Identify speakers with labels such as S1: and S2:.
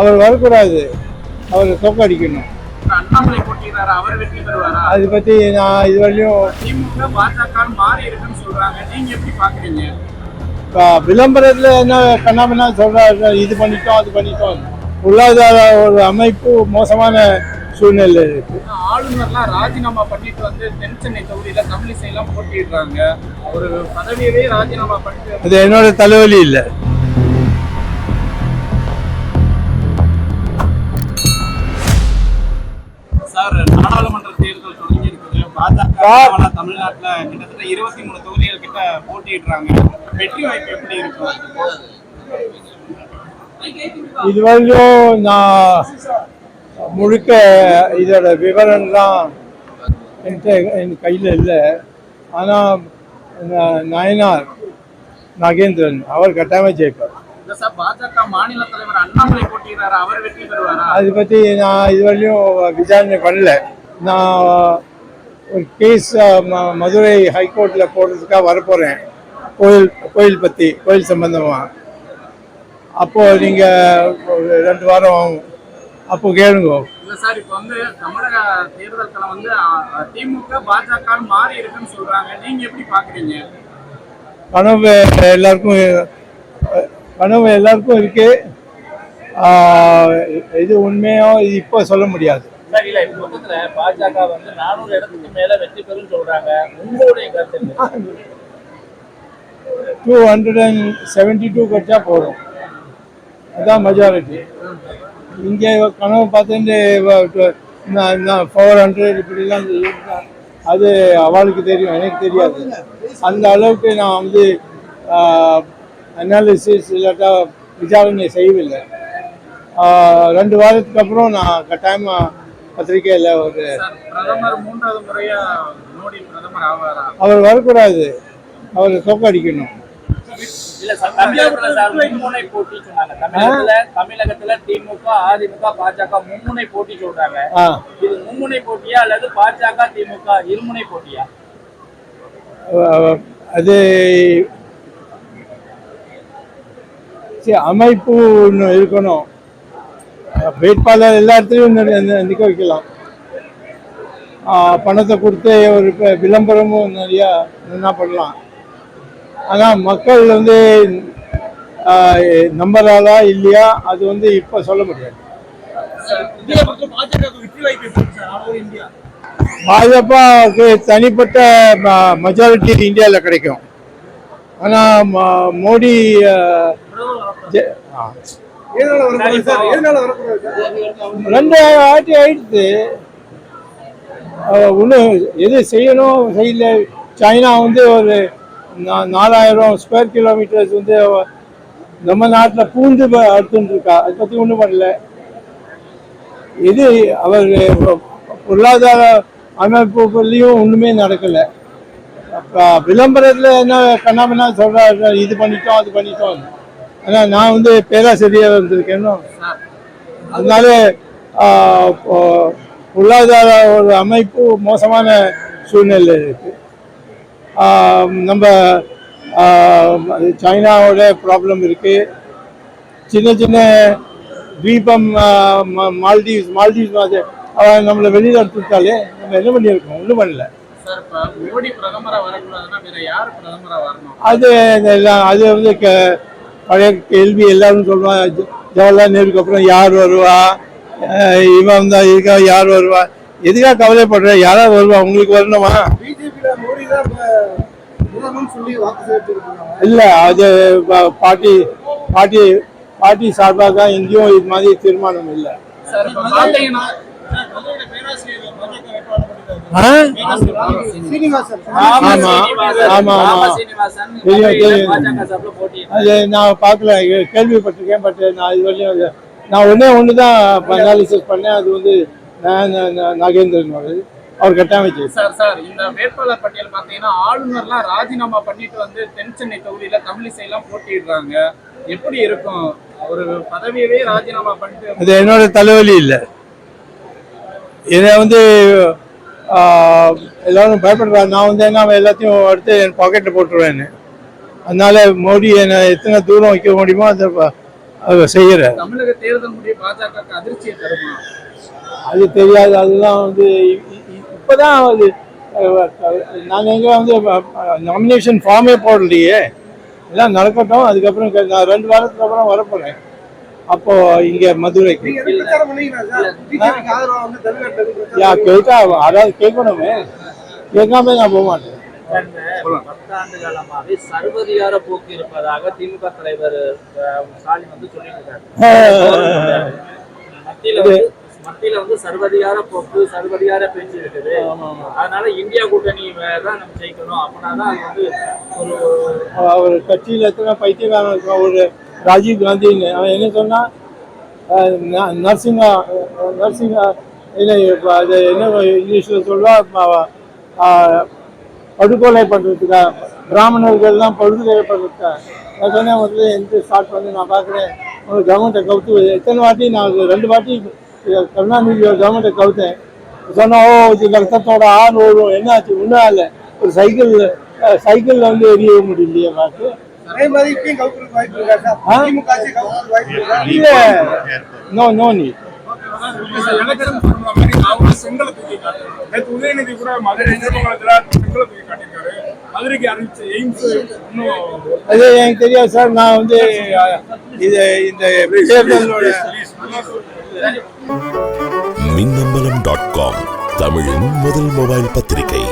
S1: அவர் வரக்கூடாது. அவர் தோக்கடிக்கணும் அதை பற்றி நான் இது வரையும்
S2: திமுக பாஜக மாறி இருக்குன்னு சொல்றாங்க. நீங்க எப்படி பாக்குறீங்க?
S1: இப்போ விளம்பரத்தில் என்ன கண்ணாமண்ணா சொல்கிறாரு இது பண்ணிட்டோம் அது பண்ணிட்டோம். பொருளாதார ஒரு அமைப்பு மோசமான சூழ்நிலை இருக்கு.
S2: ஆளுநர்லாம் ராஜினாமா பண்ணிட்டு வந்து தென் சென்னை தொகுதியில தமிழிசை எல்லாம் போட்டியிடுறாங்க. ஒரு பதவியவே ராஜினாமா பண்ணிட்டு
S1: அது என்னோட தலைவலி இல்லை.
S2: நாடாளுமன்ற தேர்தல் தொடங்கி இருக்குது பாஜக தமிழ்நாட்டுல கிட்டத்தட்ட இருபத்தி மூணு தொகுதிகள் கிட்ட போட்டியிடுறாங்க. வெற்றி வாய்ப்பு எப்படி இருக்கும்
S1: இது வரையும் நான் முழுக்க இதோட விவரம்லாம் என்கிட்ட என் கையில் இல்லை. ஆனால் நயனார் நாகேந்திரன் அவர் கட்டாயமாக ஜெயிப்பார்
S2: இல்ல சார் பாஜக மாநில தலைவர் அண்ணாமலை போட்டியிடுறாரா? அவர் வெற்றி பெறுவாரா?
S1: அதை பற்றி நான் இது வரையும் விசாரணை பண்ணல. நான் ஒரு கேஸ் மதுரை ஹைகோர்ட்டில் போடுறதுக்காக வரப்போகிறேன் கோயில் கோயில் பற்றி கோயில் சம்பந்தமாக அப்போது நீங்கள் ரெண்டு வாரம் ஆகும். அப்போ கேளுங்க.
S2: இல்ல சார் இப்ப வந்து தமிழக தேர்தல் களம் வந்து திமுக பாஜக மாறி இருக்குன்னு சொல்றாங்க. நீங்க எப்படி பாக்குறீங்க?
S1: கனவு எல்லாருக்கும் கனவு எல்லாருக்கும் இருக்கு. இது உண்மையோ இது இப்போ சொல்ல முடியாது.
S3: இல்ல இப்ப மொத்தத்துல பாஜக வந்து நானூறு இடத்துக்கு மேல வெற்றி பெறும் சொல்றாங்க. உங்களுடைய கருத்து
S1: two hundred and seventy two கட்சா போதும் அதான் மெஜாரிட்டி இங்கே கனவு பார்த்துட்டு ஃபோர் ஹண்ட்ரட் இப்படிலாம் அது அவளுக்கு தெரியும் எனக்கு தெரியாது. அந்த அளவுக்கு நான் வந்து அனாலிசிஸ் இல்லாட்டா விசாரணை செய்யவில்லை. ரெண்டு வாரத்துக்கு அப்புறம் நான் கட்டாயமாக பத்திரிக்கையில் ஒரு அவர் வரக்கூடாது. அவர் தோக்கடிக்கணும்
S3: தமிழகத்துல திமுக அதிமுக பாஜக மும்முனை போட்டி சொல்றாங்க. இது மும்முனை போட்டியா அல்லது பாஜக திமுக இருமுனை போட்டியா?
S1: அது அமைப்பு ஒன்று இருக்கணும். வேட்பாளர் எல்லா இடத்துலையும் நி- நி- நிக்க வைக்கலாம். பணத்தை கொடுத்து ஒரு விளம்பரமும் நிறையா என்ன பண்ணலாம். ஆனால் மக்கள் வந்து நம்புறாளா இல்லையா அது வந்து இப்போ சொல்ல முடியாது. பாஜகவுக்கு தனிப்பட்ட மெஜாரிட்டி இந்தியாவில் கிடைக்கும். ஆனால் மோடி. ரெண்டு ஆட்டி ஆயிடுச்சு. ஒன்றும் எது செய்யணும்? செய்யல. சைனா வந்து ஒரு நாலாயிரம் ஸ்கொயர் கிலோமீட்டர்ஸ் வந்து நம்ம நாட்டில் பூந்து இருக்கா அதை பற்றி ஒன்றும் பண்ணல. இது அவர் பொருளாதார அமைப்புலையும் ஒன்றுமே நடக்கலை. விளம்பரத்தில் என்ன கண்ணாமண்ணா சொல்கிறாரு இது பண்ணிட்டோம் அது பண்ணிட்டோம் ஆனால் நான் வந்து பேராசிரியர் வந்திருக்கேன்னு
S2: சார்
S1: அதனால பொருளாதார ஒரு அமைப்பு மோசமான சூழ்நிலை இருக்கு. நம்ம சைனாவோட ப்ராப்ளம் இருக்கு. சின்ன சின்ன தீபம் ஆஹ், ம- மால்தீவ்ஸ் மால்தீவ்ஸ் மாதிரி அவன் நம்மளை வெளியில் எடுத்துட்டாலே நம்ம என்ன பண்ணியிருக்கோம்? ஒன்றும் பண்ணல. அது எல்லாம் அது வந்து பழைய கேள்வி எல்லாரும் சொல்லுவாங்க ஜவஹர்லால் நேருக்கு அப்புறம் யார் வருவா? இவன் வந்தா இதுக்காக யார் வருவா? எதுக்காக கவலைப்படுற? யாராவது வருவா? உங்களுக்கு வரணுமா? இல்ல அது ப- பார்ட்டி பார்ட்டி பார்ட்டி சார்பாக தான் எங்கேயும் இது மாதிரி தீர்மானம் இல்லை. நான் பார்க்கல கேள்விப்பட்டிருக்கேன் பட் நான் இது வரையும் நான் ஒன்றே ஒன்று தான் அனாலிசிஸ் பண்ணேன். அது வந்து நாகேந்திரன் வருது அவர் கட்டாயம்
S2: சார் சார் இந்த வேட்பாளர் பட்டியல் பாத்தீங்கன்னா ஆளுநர்லாம் ராஜினாமா பண்ணிட்டு வந்து தென் சென்னை தொகுதியில தமிழிசை எல்லாம் போட்டியிடுறாங்க. எப்படி இருக்கும்? ஒரு பதவியவே ராஜினாமா பண்ணிட்டு
S1: அது என்னோட தலைவலி இல்லை. இதை வந்து எல்லாரும் பயப்படுறாங்க நான் வந்து என்ன எல்லாத்தையும் எடுத்து என் பாக்கெட்டில் போட்டுருவேன்னு அதனால மோடி என்ன எத்தனை தூரம் வைக்க முடியுமோ அதை செய்கிறார்
S2: தமிழக தேர்தல் முடிவு பாஜக அதிர்ச்சியை தருமா?
S1: அது தெரியாது. அதெல்லாம் வந்து இப்பதான் அது நாங்கள் எங்கே வந்து நாமினேஷன் ஃபார்மே போடலையே. எல்லாம் நடக்கட்டும். அதுக்கப்புறம் நான் ரெண்டு வாரத்துக்கு அப்புறம் வரப்போகிறேன் அப்போ இங்கே மதுரைக்கு. யா கேட்டா அதாவது கேட்கணுமே. கேட்காம நான் போக மாட்டேன்.
S3: பத்தாண்டு காலமாவே சர்வதிகார போக்கு இருப்பதாக திமுக தலைவர் ஸ்டாலின் வந்து சொல்லிட்டு இருக்காரு மத்தியில வந்து மத்தியில வந்து சர்வதிகார போக்கு சர்வதிகார பேச்சு இருக்குது. அதனால இந்தியா கூட்டணி தான் நம்ம ஜெயிக்கணும். அப்படின்னா அது வந்து ஒரு
S1: அவர் கட்சியில் எத்தனை பைத்தியக்காரன் ஒரு ராஜீவ் காந்தின்னு அவன் என்ன சொன்னால் நர்சிங்கா நர்சிங்கா என்ன அது என்ன இங்கிலீஷில் சொல்லுவா? ம- அஹ் படுகொலை பண்ணுறதுக்கா பிராமணர்கள்லாம் படுகொலை பண்ணுறதுக்கா நான் சொன்னேன் முதல்ல எந்த ஸ்டார்ட் பண்ணி நான் பார்க்குறேன். ஒரு கவர்மெண்ட்டை கவுத்து எத்தனை வாட்டி நான் ரெண்டு வாட்டி கருணாநிதி கவர்மெண்ட்டை கவுத்தேன். சொன்னோம் ஓ இது ரத்தத்தோட ஆறு ஓடும் என்ன ஆச்சு? ஒன்றும் இல்லை. ஒரு சைக்கிள் சைக்கிளில் வந்து எரிய முடியலையே பார்த்து இல்லை. நோ நோ நீ
S4: உதயநிதி கூட மதுரை செங்கலை தூக்கி காட்டியிருக்காரு. மதுரைக்கு அறிவிச்ச எய்ம்ஸ்
S1: அது எனக்கு தெரியாது சார். நான் வந்து இது இந்த
S5: மின்னம்பலம் டாட் காம் தமிழின் முதல் மொபைல் பத்திரிகை.